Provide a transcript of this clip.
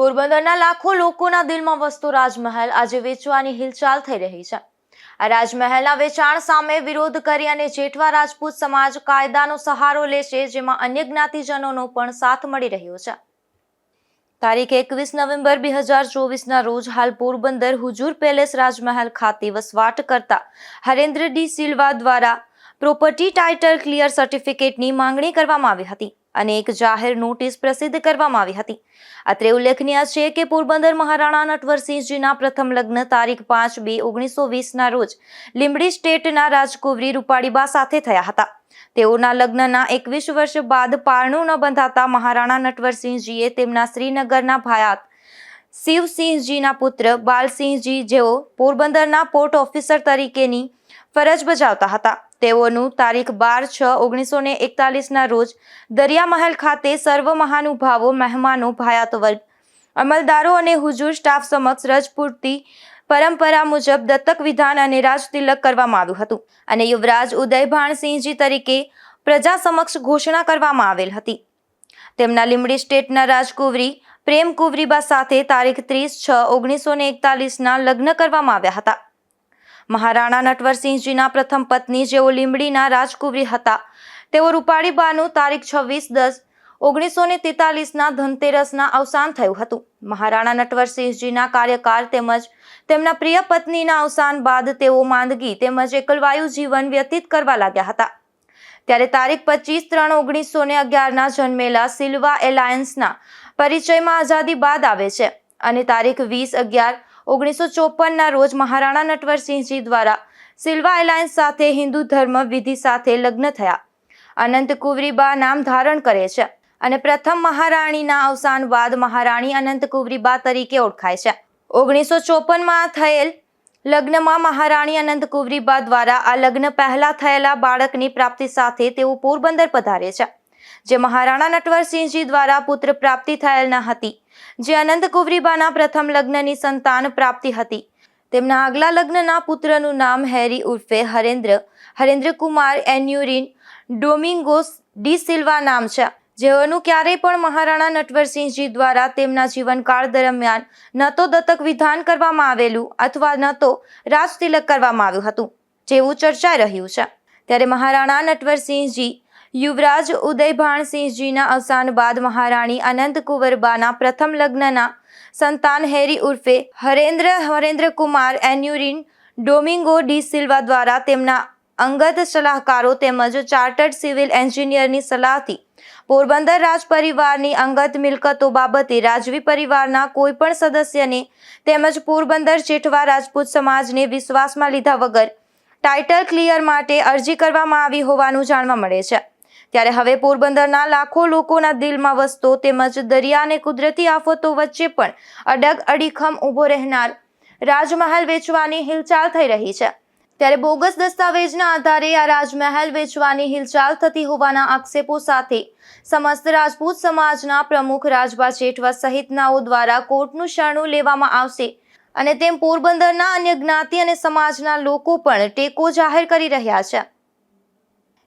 પોરબંદરના લાખો લોકોના દિલમાં વસતો રાજમહેલ આજે વેચવાની હિલચાલ થઈ રહી છે. આ રાજમહેલના વેચાણ સામે વિરોધ કરી અને જેઠવા રાજપૂત સમાજ કાયદાનો સહારો લે છે જેમાં અન્ય જ્ઞાતિજનોનો પણ સાથ મળી રહ્યો છે. તારીખ એકવીસ નવેમ્બર બે હજાર ચોવીસના રોજ હાલ પોરબંદર હુજુર પેલેસ રાજમહેલ ખાતે વસવાટ કરતા હરેન્દ્ર ડી સિલ્વા દ્વારા પ્રોપર્ટી ટાઇટલ ક્લિયર સર્ટિફિકેટની માંગણી કરવામાં આવી હતી. અને એક જાહેર નોટિસ પ્રસિદ્ધ કરવામાં આવી હતી. અત્રે ઉલ્લેખનીય છે કે પોરબંદર મહારાણા નટવરસિંહજીના પ્રથમ લગ્ન તારીખ પાંચ બે ઓગણીસો વીસના રોજ લીંબડી સ્ટેટના રાજકુવરી રૂપાળીબા સાથે થયા હતા. તેઓના લગ્નના એકવીસ વર્ષ બાદ પારણું ન બંધાતા મહારાણા નટવરસિંહજીએ તેમના શ્રીનગરના ભાયાત શિવસિંહજીના પુત્ર બાલસિંહજી જેઓ પોરબંદરના પોર્ટ ઓફિસર તરીકેની ફરજ બજાવતા હતા. તેઓનું તારીખ બાર છ ઓગણીસો ને એકતાલીસના રોજ દરિયામહેલ ખાતે સર્વ મહાનુભાવો, મહેમાનો, ભાયાત વર્ગ, અમલદારો અને હુજુર સ્ટાફ સમક્ષ રજપૂરતી પરંપરા મુજબ દત્તક વિધાન અને રાજતિલક કરવામાં આવ્યું હતું અને યુવરાજ ઉદયભાણસિંહજી તરીકે પ્રજા સમક્ષ ઘોષણા કરવામાં આવેલ હતી. તેમના લીંબડી સ્ટેટના રાજકુંવરી પ્રેમ કુવરીબા સાથે તારીખ ત્રીસ છ ઓગણીસો ને એકતાલીસના લગ્ન કરવામાં આવ્યા હતા. મહારાણા નટવરસિંહજીના પ્રથમ પત્ની જેઓ લીંબડીના રાજકુંવરી હતા. તેઓ રૂપાળી બાનું તારીખ છવ્વીસ દસ ઓગણીસો ને તેતાલીસના ધનતેરસના અવસાન થયું હતું. મહારાણા નટવરસિંહજીના કાર્યકાળ તેમજ તેમના પ્રિય પત્નીના અવસાન બાદ તેઓ માંદગી તેમજ એકલવાયુ જીવન વ્યતીત કરવા લાગ્યા હતા. ત્યારે તારીખ પચીસ ત્રણ ઓગણીસો ને અગિયારના જન્મેલા સિલ્વા એલાયન્સના પરિચયમાં આઝાદી બાદ આવે છે અને તારીખ વીસ અગિયાર ઓગણીસો ચોપનના રોજ મહારાણા નટવરસિંહજી દ્વારા સિલ્વા એલાયન્સ સાથે હિન્દુ ધર્મ વિધિ સાથે લગ્ન થયા. અનંત કુંવરીબા નામ ધારણ કરે છે અને પ્રથમ મહારાણીના અવસાન બાદ મહારાણી અનંત કુંવરીબા તરીકે ઓળખાય છે. ઓગણીસો ચોપનમાં થયેલ લગ્નમાં મહારાણી અનંત કુંવરીબા દ્વારા આ લગ્ન પહેલા થયેલા બાળકની પ્રાપ્તિ સાથે તેઓ પોરબંદર પધારે છે. જે મહારાણા નટવરસિંહજી દ્વારા પુત્ર પ્રાપ્તિ થયેલ ન હતી, જે અનંત કુવરીબાના પ્રથમ લગ્નની સંતાન પ્રાપ્તિ હતી. તેમના આગલા લગ્નના પુત્રનું નામ હેરી ઉર્ફે Harendra Harendra Kumar Aneurin Domingos D Silva નામ છે. જેઓનું ક્યારેય પણ મહારાણા નટવરસિંહજી દ્વારા તેમના જીવનકાળ દરમિયાન ન તો દત્તક વિધાન કરવામાં આવેલું અથવા ન તો રાજતિલક કરવામાં આવ્યું હતું, જેવું ચર્ચાઈ રહ્યું છે. ત્યારે મહારાણા નટવરસિંહજી યુવરાજ ઉદયભાણસિંહજીના અવસાન બાદ મહારાણી અનંત કુંવરબાના પ્રથમ લગ્નના સંતાન હેરી ઉર્ફે Harendra Harendrakumar Aneurin Domingo D Silva દ્વારા તેમના અંગત સલાહકારો તેમજ ચાર્ટર્ડ સિવિલ એન્જિનિયરની સલાહથી પોરબંદર રાજ પરિવારની અંગત મિલકતો બાબતે રાજવી પરિવારના કોઈ પણ સદસ્યને તેમજ પોરબંદર જેઠવા રાજપૂત સમાજને વિશ્વાસમાં લીધા વગર ટાઇટલ ક્લિયર માટે અરજી કરવામાં આવી હોવાનું જાણવા મળે છે. ત્યારે હવે પોરબંદરના લાખો લોકોના દિલમાં વસતો તેમજ દરિયા અને કુદરતી આફતો વચ્ચે પણ અડગ અડીખમ ઊભો રહેનાર રાજમહેલ વેચવાની હિલચાલ થઈ રહી છે. ત્યારે બોગસ દસ્તાવેજના આધારે આ રાજમહેલ વેચવાની હિલચાલ થતી હોવાના આક્ષેપો સાથે સમસ્ત રાજપૂત સમાજના પ્રમુખ રાજભા જેઠવા સહિતનાઓ દ્વારા કોર્ટનું શરણું લેવામાં આવશે અને તેમ પોરબંદરના અન્ય જ્ઞાતિ અને સમાજના લોકો પણ ટેકો જાહેર કરી રહ્યા છે.